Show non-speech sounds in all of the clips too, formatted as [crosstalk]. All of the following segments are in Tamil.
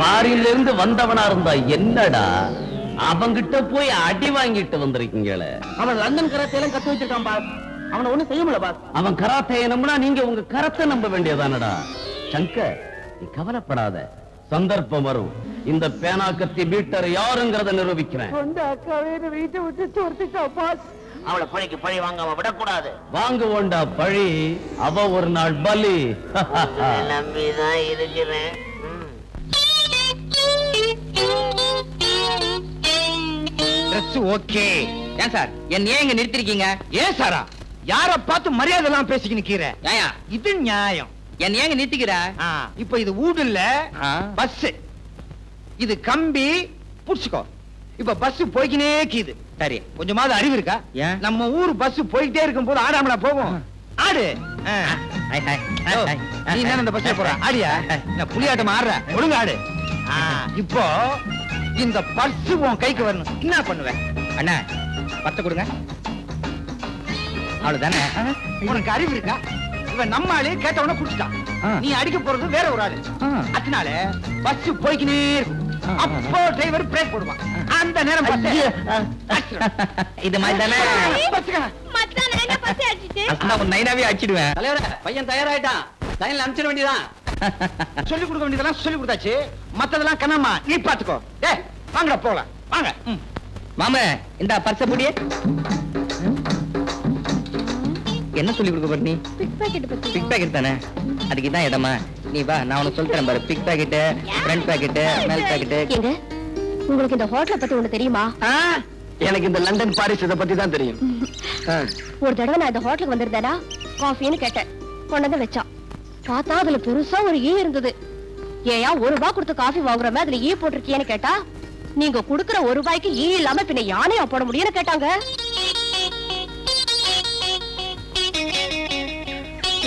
பாரின்ல இருந்து வந்தவனா இருந்தா என்னடா? அவங்கிட்ட போய் அடி வாங்கிட்டு வந்திருக்கீங்களே. அவன் லண்டன் கராத்தே எல்லாம் கத்து வச்சிருக்கான் பாஸ் அவனை ஒண்ணும் செய்ய முடியல பாஸ் அவன் கராத்தையை நம்பினா நீங்க உங்க கரத்தை நம்ப வேண்டியதானடா? சங்கர் நீ கவலைப்படாத. சந்தர்ப்பம் வரும். இந்த பேனா கத்தி பீட்டர் யாருங்கிறத நிரூபிக்கிறேன். வீட்டை விட்டு துரத்திட்டா பாஸ் அவளை பழிக்கு பழி வாங்காம விடக்கூடாது. வாங்குவோண்டா பழி அவ ஒரு நாள் பலி. நம்பிதான் இருக்கிறேன். ம். ட்ரெஸ் ஓகே ஏன் சார்? என்ன ஏன் இங்க நிறுத்திருக்கீங்க? ஏன் சாரா? யார பார்த்து மரியாதை எல்லாம் பேசிக்கின்னு கீரை ஏயா? இது நியாயம். என்ன ஏங்க நிறுத்திக்கிற? இப்ப இது இல்ல பஸ் இது கம்பி புடிச்சுக்கோ. இப்ப பஸ் போய்க்கினே கீது. சரி கொஞ்சமாவது அறிவு இருக்கா? நம்ம ஊர் பஸ் போயிட்டே இருக்கும் போது ஆடாமலா போகும் ஆடு. நீ என்ன இந்த பஸ்ல போற? ஆடியா? என்ன புலியாட்டம் ஆடுற? ஒழுங்கு ஆடு. இப்போ இந்த பர்ஸ் உன் கைக்கு வரணும். என்ன பண்ணுவேன் அண்ணா பத்த கொடுங்க. அவ்வளவுதானே? உனக்கு அறிவு இருக்கா? இவன் நம்ம ஆளு கேட்டவன குடிச்சிட்டான். நீ அடிக்க போறது வேற ஒரு ஆளு. அதனால பஸ் போய்க்கினே இருக்கும். அப்போ டிரைவர் பிரேக் போடுவான். அந்த நேரம் இது மாதிரி தானே? நைனாவே அடிச்சிடுவேன். தலைவரே பையன் தயாராயிட்டான். லைன்ல அனுப்பிச்சிட வேண்டியதான் சொல்லி கொடுக்க வேண்டியதெல்லாம் சொல்லி கொடுத்தாச்சு. மத்ததெல்லாம் கண்ணம்மா நீ பாத்துக்கோ டேய் வாங்கடா போலாம். வாங்க. மாம இந்த பர்ச புடிய. என்ன சொல்லி கொடுக்க போற நீ? பிக் பாக்கெட் பத்தி. பிக் பாக்கெட் தானே? அதுக்கு இதான் இடமா. நீ வா நான் உனக்கு சொல்லித்தரேன் பாரு. பிக் பாக்கெட் ஃப்ரண்ட் பாக்கெட் மேல் பாக்கெட் உங்களுக்கு இந்த ஹோட்டலை பத்தி ஒண்ணு தெரியுமா? எனக்கு இந்த லண்டன் பாரிஸ் இதை பத்தி தான் தெரியும். ஒரு தடவை நான் இந்த ஹோட்டலுக்கு வந்திருந்தேனா? காஃபின்னு கேட்டேன். கொண்டு வந்து வச்சான். பார்த்தா அதுல பெருசா ஒரு ஈ இருந்தது. ஏயா ஒரு ரூபாய் கொடுத்து காஃபி வாங்குறமே அதுல ஈ போட்டிருக்கியேன்னு கேட்டா நீங்க குடுக்குற ஒரு ரூபாய்க்கு ஈ இல்லாம பின்ன யானையா போட முடியும்னு கேட்டாங்க.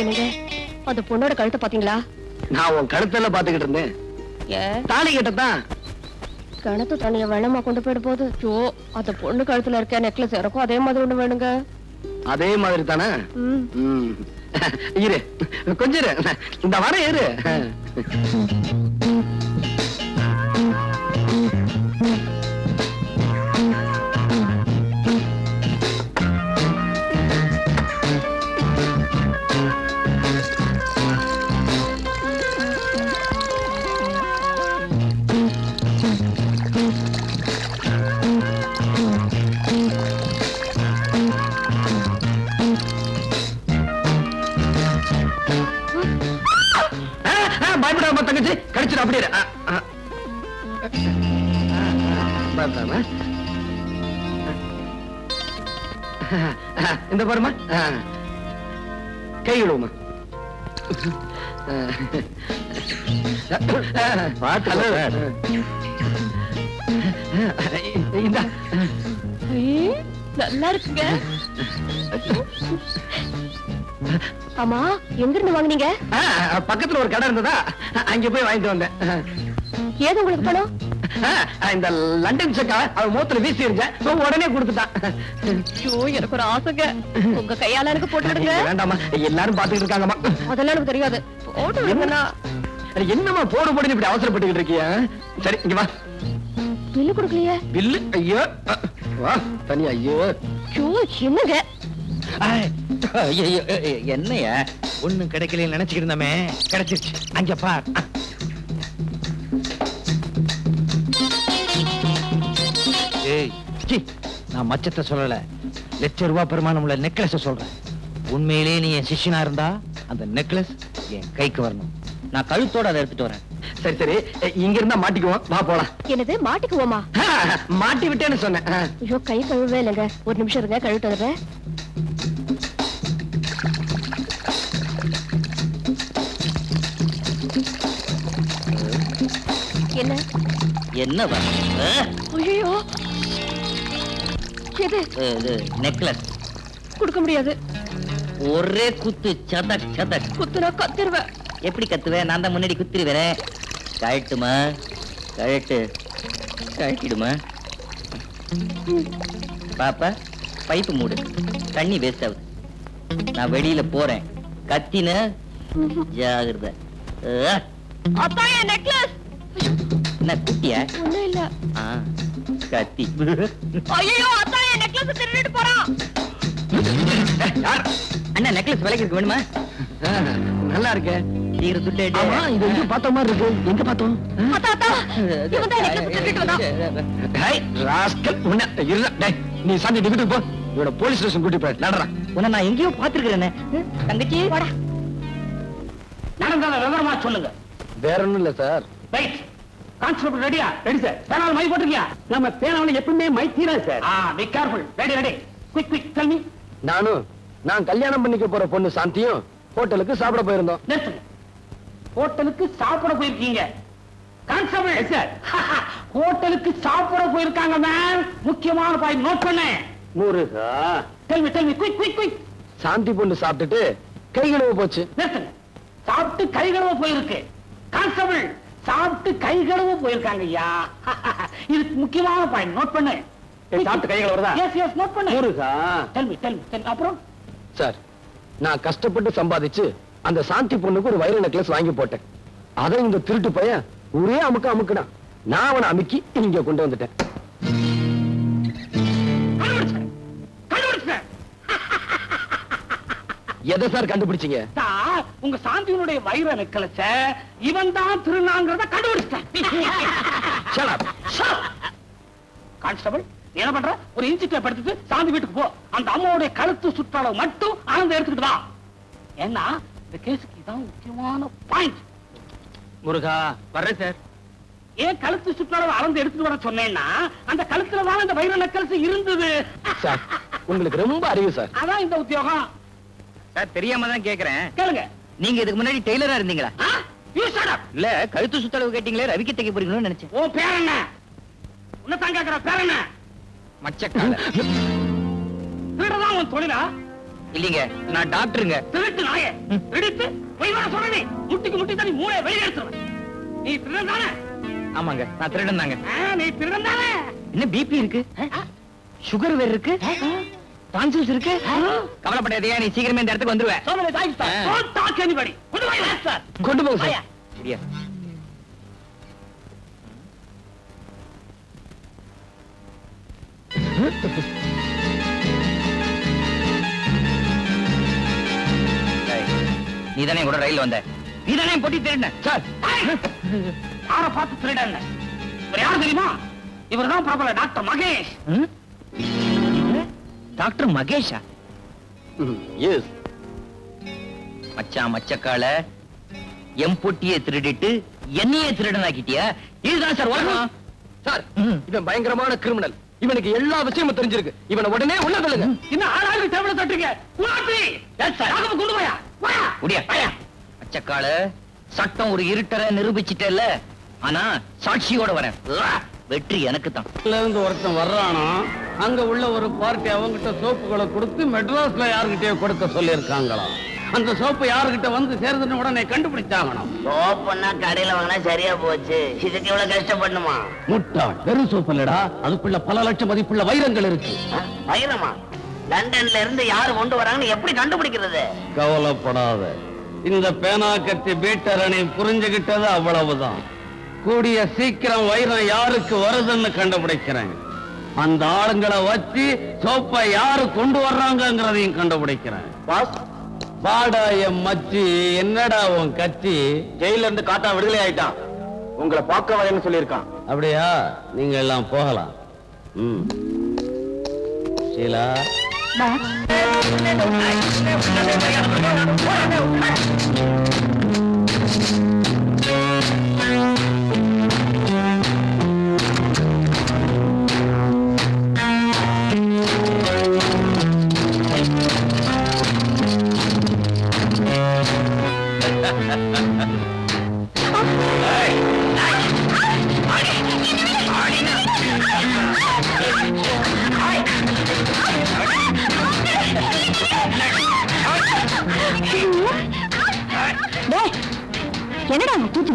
என்னங்க? அந்த பொண்ணோட கழுத்தை பாத்தீங்களா நான் உன் கழுத்துல பாத்துக்கிட்டு இருந்தேன். தாலி கட்டத்தான் கிணத்து தண்ணிய வெள்ளமா கொண்டு போயிட போகுது ஜோ அந்த பொண்ணு கழுத்துல இருக்க நெக்லஸ் எனக்கும் அதே மாதிரி ஒண்ணு வேணுங்க. அதே மாதிரி தானே. இரு. கொஞ்சம் இரு. இந்த வர இரு. இந்த பாருமா. கை விடுவோமா இந்த. ஐயே, நல்லா இருக்குங்க. ஆமா எங்க இருந்து வாங்குனீங்க பக்கத்துல ஒரு கடை இருந்ததா? அங்க போய் வாங்கிட்டு வந்தேன். ஏது உங்களுக்கு பணம்? இந்த லண்டன் செக்கா அவ மூத்துல வீசி இருந்தேன் உடனே கொடுத்துட்டான். ஐயோ எனக்கு ஒரு ஆசைங்க. உங்க கையால எனக்கு போட்டு விடுங்க. வேண்டாமா எல்லாரும் பாத்துக்கிட்டு இருக்காங்கம்மா. அதெல்லாம் எனக்கு தெரியாது. போட்டு விடுங்கண்ணா. அட, என்னம்மா போடு போடுன்னு இப்படி அவசரப்பட்டுக்கிட்டு இருக்கியா? சரி இங்க வா. பில்லு கொடுக்கலையே. பில்லு? ஐயோ வா தனியா ஐயோ. ஐயோ என்னங்க? என்னைய? ஒண்ணும் கிடைக்கல நினைச்சுக்கிட்டு இருந்தமே. கிடைச்சிருச்சு. அங்க பார். சீ, நான் மச்சத்தை சொல்லல. லட்ச ரூபாய் பெருமானம் உள்ள நெக்லஸ் சொல்றேன். உண்மையிலேயே நீ என் சிஷ்யனா இருந்தா அந்த நெக்லஸ் என் கைக்கு வரணும். நான் கழுத்தோட அதை எடுத்துட்டு வரேன். சரி சரி. இங்க இருந்தா மாட்டிக்குவோம். வா போலாம். என்னது மாட்டிக்குவோமா மாட்டி விட்டேன்னு சொன்னேன். ஐயோ கை கழுவே இல்லைங்க. ஒரு நிமிஷம் இருங்க கழுவிட்டு வந்துடுறேன். என்ன? என்ன ஐயோ எது? இது நெக்லஸ் கொடுக்க முடியாது. ஒரே குத்து சதக் சதக். குத்துனா கத்திருவேன் எப்படி கத்துவேன் நான் தான் முன்னாடி குத்திருவேன். கழட்டுமா? கழட்டு. கழட்டிடுமா? பாப்பா பைப்பு மூடு. தண்ணி வேஸ்ட் ஆகுது. நான் வெளியில போறேன். கத்தின ஜாகிரத. அத்தா என் நெக்லஸ் என்ன குட்டியா? ஒண்ணும் இல்ல. கத்தி. ஐயோ என் நெக்லஸ் திருடிட்டு போறான். அண்ணா நெக்லஸ் விலைக்கு இருக்கு வேணுமா? நல்லா இருக்கே. சீக்கிர துட்டு ஆமா இது எங்க பார்த்த மாதிரி இருக்கு? எங்க பார்த்தோம்? அத்தா அத்தா இவன் தான் நெக்லஸ் திருடிட்டு வந்தான். டேய் ராஸ்கல் உன்ன இருடா டேய் நீ சாந்தி டிக்கெட் போ. இவட போலீஸ் ஸ்டேஷன் கூட்டி போய் நடறா. உன்னை நான் எங்கேயோ தங்கச்சி. நடந்தால விவரமா சொல்லுங்க. வேற ஒண்ணும் இல்ல சார். ரைட் கான்ஸ்டபிள் ரெடியா ரெடி சார் பேனால மை போட்டிருக்கியா? நம்ம பேனால எப்பவுமே மை தீரா sir ah be careful ready ready quick quick tell me நானும் நான் கல்யாணம் பண்ணிக்க போற பொண்ணு சாந்தியும் ஹோட்டலுக்கு சாப்பிட போயிருந்தோம். நிறுத்துங்க. ஹோட்டலுக்கு சாப்பிட போயிருக்கீங்க. கான்ஸ்டபிள் சார் [laughs] ஹோட்டலுக்கு சாப்பிட போயிருக்காங்க மேம் முக்கியமான பாயிண்ட் நோட் பண்ணேன் முருகா. Tell me tell me quick quick quick Shanti பொண்ணு சாப்பிட்டுட்டு கை கழுவ போச்சு. நிறுத்துங்க. சாப்பிட்டு கை கழுவ போயிருக்கு. கான்ஸ்டபிள் கை கழுவ போயிருக்காங்க ஐயா இதுக்கு முக்கியமான பாயிண்ட் நோட் பண்ணு. சாப்பிட்டு கை கழுவுறதா எஸ் எஸ் நோட் பண்ணு. முருகா. டெல் மீ டெல் மீ அப்புறம்? சார் நான் கஷ்டப்பட்டு சம்பாதிச்சு அந்த சாந்தி பொண்ணுக்கு ஒரு வைர நெக்லஸ் வாங்கி போட்டேன். அதை இந்த திருட்டு பையன் ஒரே அமுக்க அமுக்குனான் நான் அவனை அமுக்கி இங்க கொண்டு வந்துட்டேன். எதை சார் கண்டுபிடிச்சீங்க? உங்க சாந்தியினுடைய வைர நெக்கலச்ச இவன் தான் திருநாங்கிறத கண்டுபிடிச்சிட்டேன். கான்ஸ்டபிள் என்ன பண்ற? ஒரு இன்சிட்ட படுத்துட்டு சாந்தி வீட்டுக்கு போ. அந்த அம்மாவுடைய கழுத்து சுற்றளவு மட்டும் ஆனந்த எடுத்துக்கிட்டு வா. ஏன்னா இந்த கேஸுக்கு இதான் முக்கியமான பாயிண்ட் முருகா வர்றேன் சார். ஏன் கழுத்து சுற்றளவு அளந்து எடுத்துட்டு வர சொன்னேன்னா அந்த கழுத்துல தான் அந்த வைர நெக்கல்ஸ் இருந்தது. சார் உங்களுக்கு ரொம்ப அறிவு சார். அதான் இந்த உத்தியோகம். சார் தெரியாம தான் கேக்குறேன். கேளுங்க. நீங்க இதுக்கு முன்னாடி டெய்லரா இருந்தீங்களா. இல்ல கழுத்து சுத்தளவு கேட்டீங்களே ரவிக்கு தைக்க போறீங்களோன்னு நினைச்சேன். உன் பேர் என்ன? உன்னை தான் கேட்கிற பேர் என்ன? மச்சக்கால. திருடதான் உன் தொழிலா? இல்லீங்க நான் டாக்டருங்க. திருட்டு நாயே. திருடித்து போய் வர சொல்ல நீ. முட்டிக்கு முட்டி தண்ணி மூளை வெளியே எடுத்துருவேன். நீ திருடன் தானே? ஆமாங்க நான் திருடன் தாங்க. நீ திருடன் தானே? என்ன பிபி இருக்கு? சுகர் வேற இருக்கு? டான்சில்ஸ் இருக்கு? கவலைப்படாதே நீ சீக்கிரமே இந்த இடத்துக்கு வந்துருவேன். கொண்டு போங்க. சார் சரியா நீ தானே கூட ரயில் வந்த? நீ தானே பொட்டி திருடின? சார். யாரை பார்த்து இவர் யார் தெரியுமா? இவர்தான் பிரபல டாக்டர் மகேஷ்? டாக்டர் மகேஷா? எஸ் மச்சான் மச்சக்கால எம் பொட்டியை திருடிட்டு என்னையே திருடனாக்கிட்டியா? இதுதான் சார் உலகம். சார். இவன் பயங்கரமான கிரிமினல் இவனுக்கு எல்லா விஷயமும் தெரிஞ்சிருக்கு. இவனை உடனே உள்ள தள்ளுங்க. இன்னும் ஆளாளுக்கு டேபிள் தட்டுங்க கொண்டு போயா? முடியா? மச்சக்கால சட்டம் ஒரு இருட்டரை நிரூபிச்சிட்டல ஆனா சாட்சியோட வரேன். வெற்றி எனக்கு தான் இருந்து ஒருத்தன் வர்றானா அங்க உள்ள ஒரு பார்ட்டி அவங்கிட்ட சோப்புகளை கொடுத்து மெட்ராஸ்ல யாருகிட்டயோ கொடுக்க சொல்லியிருக்காங்களாம் அந்த சோப்பு யாருகிட்ட வந்து சேர்ந்துன்னு உடனே கண்டுபிடிச்சாங்களாம் சோப்புன்னா கடையில வாங்கினா சரியா போச்சு. இதுக்கு இவ்வளவு கஷ்டப்படணுமா? முட்டாள் வெறும் சோப்பு இல்லடா. அதுக்குள்ள பல லட்சம் மதிப்புள்ள வைரங்கள் இருக்கு? வைரமா? லண்டன்ல இருந்து யாரு கொண்டு வராங்கன்னு எப்படி கண்டுபிடிக்கிறது? கவலைப்படாத. இந்த பேனா கத்தி பீட்டரணி புரிஞ்சுகிட்டது அவ்வளவுதான். கூடிய சீக்கிரம் வைரம் யாருக்கு வருதுன்னு கண்டுபிடிக்கிறேன் அந்த ஆளுங்களை வச்சு சோப்பை யாரு கொண்டு வர்றாங்கங்கிறதையும் கண்டுபிடிக்கிறேன் பாஸ் வாடா என் மச்சி என்னடா உன் கட்சி ஜெயில இருந்து காட்டா விடுதலை ஆயிட்டான் உங்களை பார்க்க வரேன்னு சொல்லியிருக்கான் அப்படியா நீங்க எல்லாம் போகலாம் ம் ஷீலா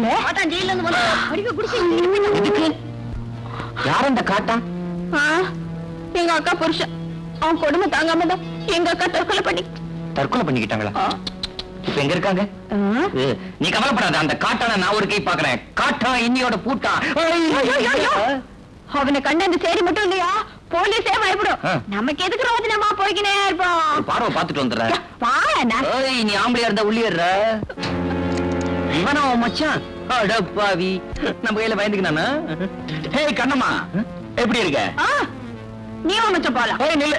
கூத்துல அதான் ஜெயில இருந்து வந்து அடிக்க குடிச்சு யார் அந்த காட்டா? எங்க அக்கா புருஷன். அவன் கொடுமை தாங்காம தான் எங்க அக்கா தற்கொலை பண்ணி தற்கொலை பண்ணிக்கிட்டாங்களா? இப்ப எங்க இருக்காங்க? நீ கவலைப்படாத அந்த காட்டான நான் ஒரு கை பாக்குறேன் காட்டா இன்னியோட பூட்டா. அவனை கண்ட அந்த சேரி மட்டும் இல்லையா? போலீஸே பயப்படும். நமக்கு எதுக்கு ரோதனமா போய்க்கினே இருப்போம்? பார்வை வாழண்ணா ஏய் நீ ஆம்பளையா இருந்தா உள்ளிடுற இவனா மச்சான்? அடப்பாவி. நம்ம கையில பயந்துக்கினானா? ஹே கண்ணம்மா. எப்படி இருக்க? நீ மச்சம் போலாம் ஏய் நில்லு.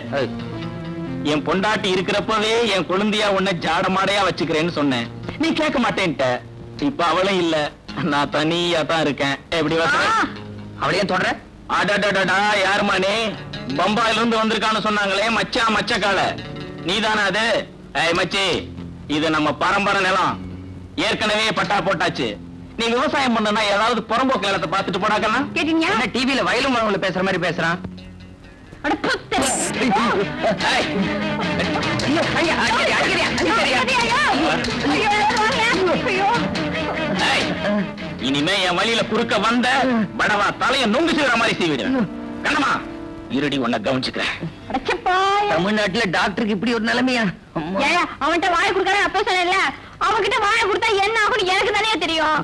என் பொண்டாட்டி இருக்கிறப்பவே என் குழந்தையா உன்னை ஜாடமாடையா வச்சுக்கிறேன்னு சொன்னேன். நீ கேட்க மாட்டேன்ட்ட. இப்ப அவளும் இல்ல. நான் தனியா தான் இருக்கேன். எப்படி அவளையும் தொடர அடடடடா யாருமா நீ? பம்பாயில இருந்து வந்திருக்கான்னு சொன்னாங்களே மச்சான் மச்சக்கால. நீதானே அது? ஏய் மச்சி இது நம்ம பரம்பரை நிலம். ஏற்கனவே பட்டா போட்டாச்சு நீ விவசாயம் பண்ணனா ஏதாவது புறம்போக்கு நிலத்தை பார்த்துட்டு போடாக்கன்னா கேட்டீங்க டிவில வயலும் மரங்களை பேசுற மாதிரி பேசுறான் இனிமே என் வழியில குறுக்க வந்த படவா தலைய நொங்கு செய்யற மாதிரி செய்விடுவேன் கண்ணம்மா இருடி உன்னை கவனிச்சுக்கிறேன். தமிழ்நாட்டுல டாக்டருக்கு இப்படி ஒரு நிலைமையா அவன்கிட்ட வாயை கொடுக்கறேன் அப்ப சொன்னேன்ல அவன்கிட்ட வாயை கொடுத்தா என்ன ஆகும்னு எனக்கு தானே தெரியும்.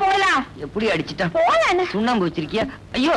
போலாம். எப்படி அடிச்சிட்டான்? போலாம். சுண்ணாம்பு வச்சிருக்கியா? ஐயோ